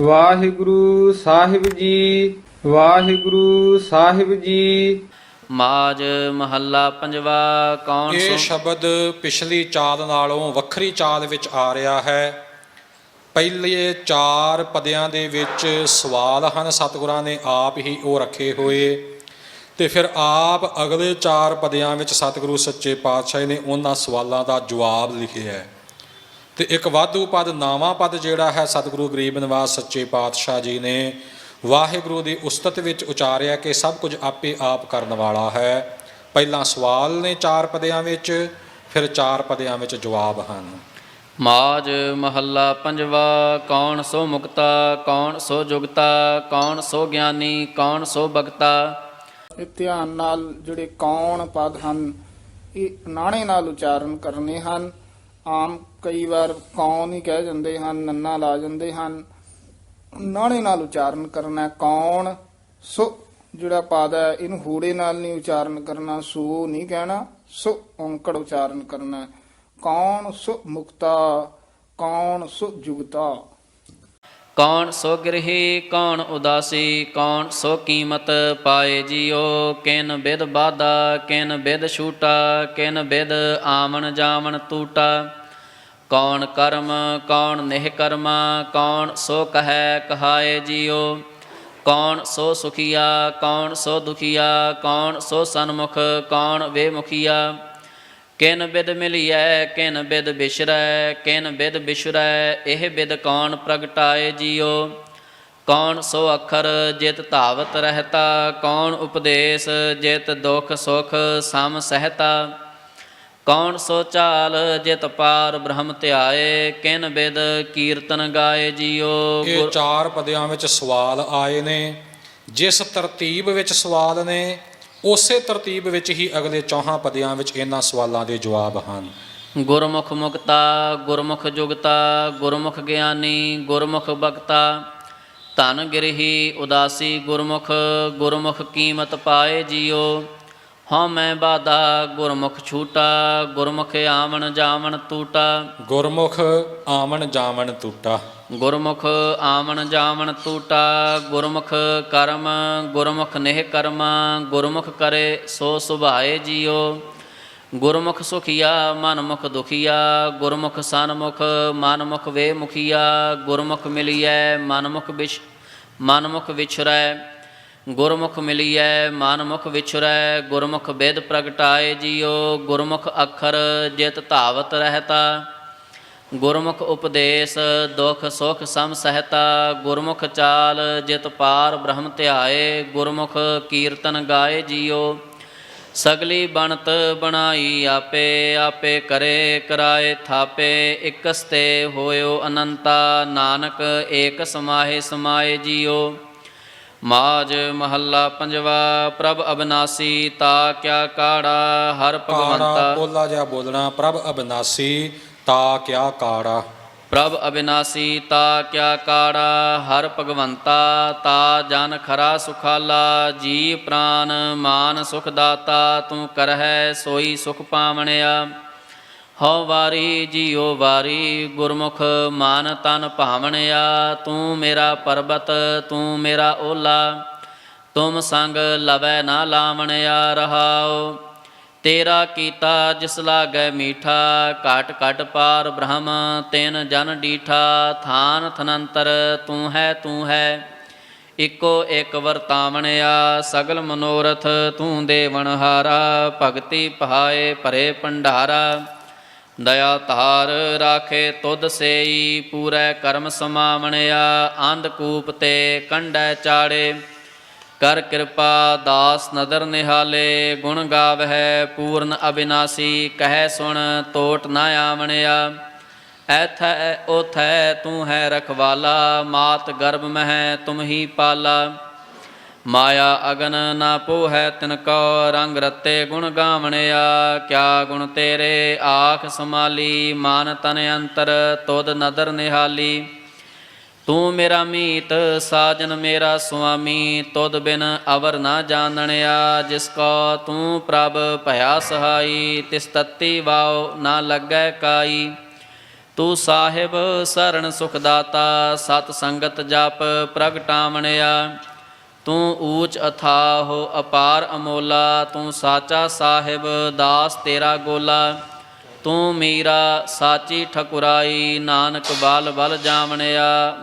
ਵਾਹਿਗੁਰੂ ਸਾਹਿਬ ਜੀ ਵਾਹਿਗੁਰੂ ਸਾਹਿਬ ਜੀ। ਮਾਜ ਮਹੱਲਾ ਪੰਜਵਾ ਕੌਣ ਇਹ ਸ਼ਬਦ ਪਿਛਲੀ ਚਾਲ ਨਾਲੋਂ ਵੱਖਰੀ ਚਾਲ ਵਿੱਚ ਆ ਰਿਹਾ ਹੈ। ਪਹਿਲੇ ਚਾਰ ਪਦਿਆਂ ਦੇ ਵਿੱਚ ਸਵਾਲ ਹਨ ਸਤਿਗੁਰਾਂ ਨੇ ਆਪ ਹੀ ਉਹ ਰੱਖੇ ਹੋਏ। ਤੇ ਫਿਰ ਆਪ ਅਗਲੇ ਚਾਰ ਪਦਿਆਂ ਵਿੱਚ ਸਤਿਗੁਰੂ ਸੱਚੇ ਪਾਤਸ਼ਾਹ ਨੇ ਉਹਨਾਂ ਸਵਾਲਾਂ ਦਾ ਜਵਾਬ ਲਿਖਿਆ ਹੈ। ਤੇ ਇੱਕ ਵਾਧੂ ਪਦ ਨਾਵਾਂ ਪਦ ਜਿਹੜਾ ਹੈ ਸਤਿਗੁਰੂ ਗਰੀਬ ਨਿਵਾਸ ਸੱਚੇ ਪਾਤਸ਼ਾਹ ਜੀ ਨੇ ਵਾਹਿਗੁਰੂ ਦੀ ਉਸਤਤ ਵਿੱਚ ਉਚਾਰਿਆ ਕਿ ਸਭ ਕੁਝ ਆਪੇ ਆਪ ਕਰਨ ਵਾਲਾ ਹੈ। ਪਹਿਲਾਂ ਸਵਾਲ ਨੇ ਚਾਰ ਪਦਿਆਂ ਵਿੱਚ ਫਿਰ ਚਾਰ ਪਦਿਆਂ ਵਿੱਚ ਜਵਾਬ ਹਨ। ਮਾਜ ਮਹੱਲਾ ਪੰਜਵਾ ਕੌਣ ਸੋ ਮੁਕਤਾ ਕੌਣ ਸੋ ਜੁਗਤਾ ਕੌਣ ਸੋ ਗਿਆਨੀ ਕੌਣ ਸੋ ਬਗਤਾ ਇਹ ਧਿਆਨ ਨਾਲ ਜਿਹੜੇ ਕੌਣ ਪਦ ਹਨ ਇਹ ਨਾਣੇ ਨਾਲ ਉਚਾਰਨ ਕਰਨੇ ਹਨ। ਆਮ ਕਈ ਵਾਰ ਕੌਣ ਹੀ ਕਹਿ ਜਾਂਦੇ ਹਨ, ਨੰਨਾ ਲਾ ਜਾਂਦੇ ਹਨ। ਨਾਣੇ ਨਾਲ ਉਚਾਰਨ ਕਰਨਾ, ਕੌਣ ਸੋ ਜਿਹੜਾ ਪਦ ਹੈ, ਇਹਨੂੰ ਹੂੜੇ ਨਾਲ ਨਹੀਂ ਉਚਾਰਨ ਕਰਨਾ, ਸੋ ਨਹੀਂ ਕਹਿਣਾ, ਸੋ ਔਂਕੜ ਉਚਾਰਨ ਕਰਨਾ ਕੌਣ ਸੋ ਮੁਕਤਾ, ਕੌਣ ਸੋ ਜੁਗਤਾ। ਕੌਣ ਸੋ ਗ੍ਰਹੀ, ਕੌਣ ਉਦਾਸੀ, ਕੌਣ ਸੋ ਕੀਮਤ ਪਾਏ ਜੀਓ, ਕਿਨ ਬਿਦ ਬਾਦਾ ਕਿਨ ਬਿਦ ਛੂਟਾ, ਕਿਨ ਬਿਦ ਆਵਣ ਜਾਵਣ ਟੂਟਾ ਕੌਣ ਕਰਮ, ਕੌਣ ਨਿਹ ਕਰਮਾ, ਕੌਣ ਸੋ ਕਹੈ ਕਹਾਏ ਜੀਓ। ਕੌਣ ਸੋ ਸੁਖੀਆ, ਕੌਣ ਸੋ ਦੁਖੀਆ, ਕੌਣ ਸੋ ਸਨਮੁਖ, ਕੌਣ ਵੇਮੁਖੀਆ। ਕਿਨ ਬਿਦ ਮਿਲਿਐ, ਕਿਨ ਬਿਦ ਬਿਸ਼ਰੈ, ਕਿਨ ਬਿਦ ਬਿਸ਼ਰੈ, ਇਹ ਬਿਦ ਕੌਣ ਪ੍ਰਗਟਾਏ ਜੀਓ। ਕੌਣ ਸੋ ਅੱਖਰ ਜਿਤ ਧਾਵਤ ਰਹਤਾ, ਕੌਣ ਉਪਦੇਸ਼ ਜਿਤ ਦੁਖ ਸੁਖ ਸਮ ਸਹਤਾ। ਕੌਣ ਸੋ ਚਾਲ ਜਿਤ ਪਾਰ ਬ੍ਰਹਮ ਧਿਆਏ ਕਿਨ ਬਿਦ ਕੀਰਤਨ ਗਾਏ ਜੀਓ? ਇਹ ਚਾਰ ਪਦਿਆਂ ਵਿੱਚ ਸਵਾਲ ਆਏ ਨੇ। ਜਿਸ ਤਰਤੀਬ ਵਿੱਚ ਸਵਾਲ ਨੇ ਉਸੇ ਤਰਤੀਬ ਵਿੱਚ ਹੀ ਅਗਲੇ ਚੌਹਾਂ ਪਦਿਆਂ ਵਿੱਚ ਇਹਨਾਂ ਸਵਾਲਾਂ ਦੇ ਜਵਾਬ ਹਨ। ਗੁਰਮੁਖ ਮੁਕਤਾ ਗੁਰਮੁਖ ਜੁਗਤਾ ਗੁਰਮੁਖ ਗਿਆਨੀ ਗੁਰਮੁਖ ਬਖਤਾ। ਧਨ ਗਿਰਹੀ ਉਦਾਸੀ ਗੁਰਮੁਖ ਗੁਰਮੁਖ ਕੀਮਤ ਪਾਏ ਜੀਓ। ਹਉ ਮੈਂ ਬਾਦਾ ਗੁਰਮੁਖ ਛੂਟਾ ਗੁਰਮੁਖ ਆਵਣ ਜਾਵਣ ਟੂਟਾ ਗੁਰਮੁਖ ਆਮਣ ਜਾਮਣ ਟੂਟਾ ਗੁਰਮੁਖ ਆਵਣ ਜਾਵਣ ਟੂਟਾ ਗੁਰਮੁਖ ਕਰਮ ਗੁਰਮੁਖ ਨਿਹ ਕਰਮ ਗੁਰਮੁਖ ਕਰੇ ਸੋ ਸੁਭਾਏ ਜੀਓ। ਗੁਰਮੁਖ ਸੁਖੀਆ ਮਨਮੁਖ ਦੁਖੀਆ ਗੁਰਮੁਖ ਸਨਮੁਖ ਮਨਮੁਖ ਵੇ ਮੁਖੀਆ ਗੁਰਮੁਖ ਮਿਲਿਐ ਮਨਮੁਖ ਵਿਛ ਮਨਮੁਖ ਵਿਛਰੈ। ਗੁਰਮੁਖ ਮਿਲਿਐ, ਮਨਮੁਖ ਵਿਛੁਰੈ, ਗੁਰਮੁਖ ਵੇਦ ਪ੍ਰਗਟਾਏ ਜੀਓ, ਗੁਰਮੁਖ ਅੱਖਰ ਜਿਤ ਧਾਵਤ ਰਹਤਾ। ਗੁਰਮੁਖ ਉਪਦੇਸ਼, ਦੁਖ ਸੁਖ ਸਮ ਸਹਤਾ। ਗੁਰਮੁਖ ਚਾਲ ਜਿਤ ਪਾਰ ਬ੍ਰਹਮ ਧਿਆਏ, ਗੁਰਮੁਖ ਕੀਰਤਨ ਗਾਏ ਜੀਓ। ਸਗਲੀ ਬਣਤ ਬਣਾਈ ਆਪੇ ਆਪੇ ਕਰੇ, ਕਰਾਏ ਥਾਪੇ, ਇਕਸਤੇ ਹੋਇਓ ਅਨੰਤਾ। ਨਾਨਕ ਏਕ ਸਮਾਏ ਸਮਾਏ ਜੀਓ। ਮਾਜ ਮਹੱਲਾ ਪੰਜਵਾ ਪ੍ਰਭ ਅਬਨਾਸੀ ਤਾ ਕਿਆ ਕਾੜਾ ਹਰ ਭਗਵੰਤਾ। ਬੋਲਾ ਜਿਹਾ ਬੋਲਣਾ ਪ੍ਰਭ ਅਬਨਾਸੀ ਤਾ ਕਿਆ ਕਾੜਾ। ਪ੍ਰਭ ਅਬਿਨਾਸੀ ਤਾ ਕਿਆ ਕਾੜਾ ਹਰ ਭਗਵੰਤਾ ਤਾ ਜਨ ਖਰਾ ਸੁਖਾਲਾ ਜੀ ਪ੍ਰਾਨ ਮਾਨ ਸੁਖ ਦਾਤਾ ਤੂੰ ਕਰਹਿ ਸੋਈ ਸੁਖ ਪਾਵਣਿਆ। ਹਉ ਵਾਰੀ ਜੀਉ ਵਾਰੀ, ਗੁਰਮੁਖ ਮਾਨ ਤਨ ਭਾਵਣਿਆ, ਤੂੰ ਮੇਰਾ ਪਰਬਤ, ਤੂੰ ਮੇਰਾ ਓਲਾ, ਤੁਮ ਸੰਗ ਲਵੈ ਨਾ ਲਾਵਣਿਆ ਰਹਾਓ ਤੇਰਾ ਕੀਤਾ ਜਿਸ ਲਾਗੈ ਮੀਠਾ, ਘਟ ਘਟ ਪਾਰ ਬ੍ਰਹਮ, ਤੈਨ ਜਨ ਡੀਠਾ, ਥਾਨ ਥਨੰਤਰ, ਤੂੰ ਹੈ ਤੂੰ ਹੈ, ਇਕੋ ਇੱਕ ਵਰਤਾਵਣਿਆ, ਸਗਲ ਮਨੋਰਥ ਤੂੰ ਦੇਵਨਹਾਰਾ ਭਗਤੀ ਪਹਾਏ ਭਰੇ ਭੰਡਾਰਾ। ਦਇਆ ਧਾਰ ਰਾਖੇ ਤੁਧ ਸੇਈ, ਪੂਰੇ ਕਰਮ ਸਮਾਵਣਿਆ ਅੰਧਕੂਪ ਤੇ ਕੰਢੈ ਚਾੜੇ। ਕਰ ਕਿਰਪਾ ਦਾਸ ਨਦਰ ਨਿਹਾਲੇ, ਗੁਣ ਗਾਵਹਿ ਪੂਰਨ ਅਬਿਨਾਸੀ, ਕਹਿ ਸੁਣ ਤੋਟ ਨਾ ਆਵਣਿਆ। ਐਥੈ ਉਥੈ ਤੂੰ ਹੈ ਰਖਵਾਲਾ, ਮਾਤ ਗਰਭ ਮਹਿ ਤੁਮ ਹੀ ਪਾਲਾ। ਮਾਇਆ ਅਗਨ ਨਾ ਪੋਹੈ ਤਿਨ ਕੋ ਰੰਗ ਰਤੇ ਗੁਣ ਗਾਵਣਿਆ, ਕਿਆ ਗੁਣ ਤੇਰੇ ਆਖ ਸਮਾਲੀ ਮਾਨ ਤਨ ਅੰਤਰ ਤੁਧ ਨਦਰ ਨਿਹਾਲੀ। ਤੂੰ ਮੇਰਾ ਮੀਤ, ਸਾਜਨ ਮੇਰਾ ਸੁਆਮੀ, ਤੁਧ ਬਿਨ ਅਵਰ ਨਾ ਜਾਣਣਿਆ। ਜਿਸ ਕੋ ਤੂੰ ਪ੍ਰਭ ਭਇਆ ਸਹਾਈ, ਤਿਸ ਤਤੀ ਵਾਉ ਨਾ ਲੱਗੈ ਕਾਈ। ਤੂੰ ਸਾਹਿਬ ਸਰਣ ਸੁਖ ਦਾਤਾ, ਸਤ ਸੰਗਤ ਜਪ ਪ੍ਰਗਟਾਵਣਿਆ। ਤੂੰ ਊਚ ਅਥਾਹ ਅਪਾਰ ਅਮੋਲਾ, ਤੂੰ ਸਾਚਾ ਸਾਹਿਬ, ਦਾਸ ਤੇਰਾ ਗੋਲਾ। ਤੂੰ ਮੀਰਾ, ਸਾਚੀ ਠਕੁਰਾਈ, ਨਾਨਕ ਬਲ ਬਲ ਜਾਵਣਿਆ।